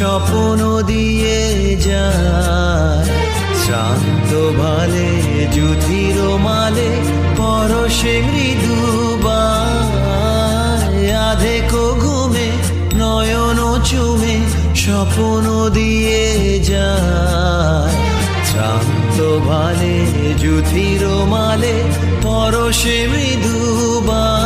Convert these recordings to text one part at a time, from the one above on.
স্বপ্ন দিয়ে যায়। শ্রান্ত ভালে যুধির মালে, পরশে মৃদু আধেকো ঘুমে নয়ন চুমে, স্বপ্ন দিয়ে যায়। শ্রান্ত ভালে যুধির মালে, পরশে মৃদু আধেকো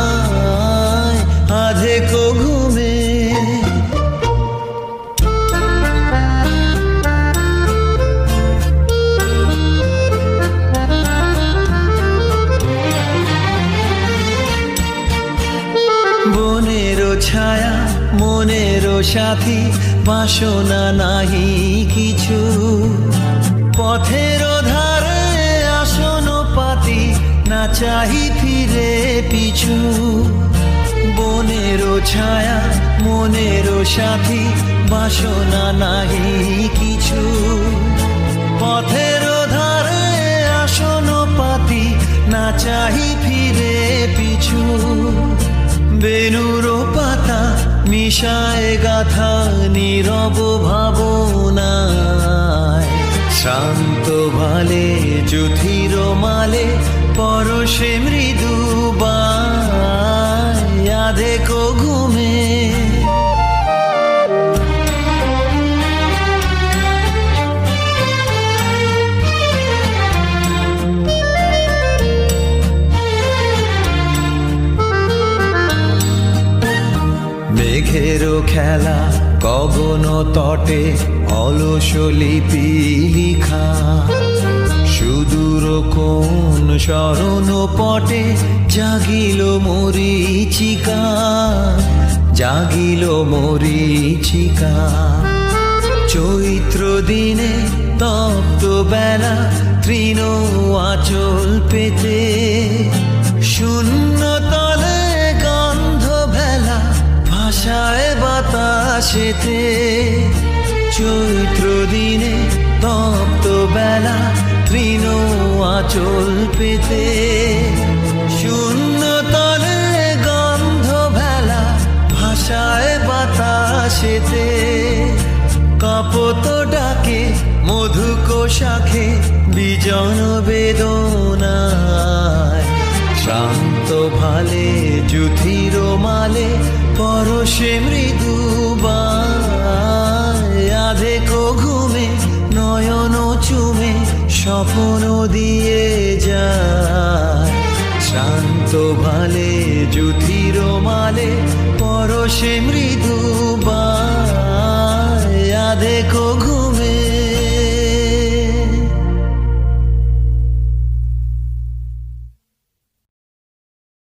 ছায়া মনেরও সাথী, বাসনা নাহি কিছু। পথের ধারে আসন পাতি, না চাহি ফিরে পিছু। বনেরও ছায়া মনেরও সাথী, বাসনা নাহি কিছু। পথের ধারে আসন পাতি, না চাহি ফিরে পিছু। বেনুর মিশায় গাথা নীরব ভাবনায়। শান্ত ভালে যুথির মালে পরশে মৃদু মেঘেরও খেলা, গগন তটে, অলস লিপি লিখা। সুদূর কোন স্মরণ পটে, জাগিল মরিচিকা জাগিল মরিচিকা চৈত্র দিনে তপ্ত বেলা, তৃণ আচল পেতে চৈত্র দিনে তপ্ত বেলা তৃণ আচল পেতে। শূন্য তলে গন্ধ ভেলা ভাষায় বাতাসেতে। কাপত ডাকে মধুক বিজন বেদনায়। শান্ত ভালে যুথির মালে পরশে মৃদু স্বপ্ন দিয়ে যায়। শান্ত ভালে যুথির মালে পরশে বা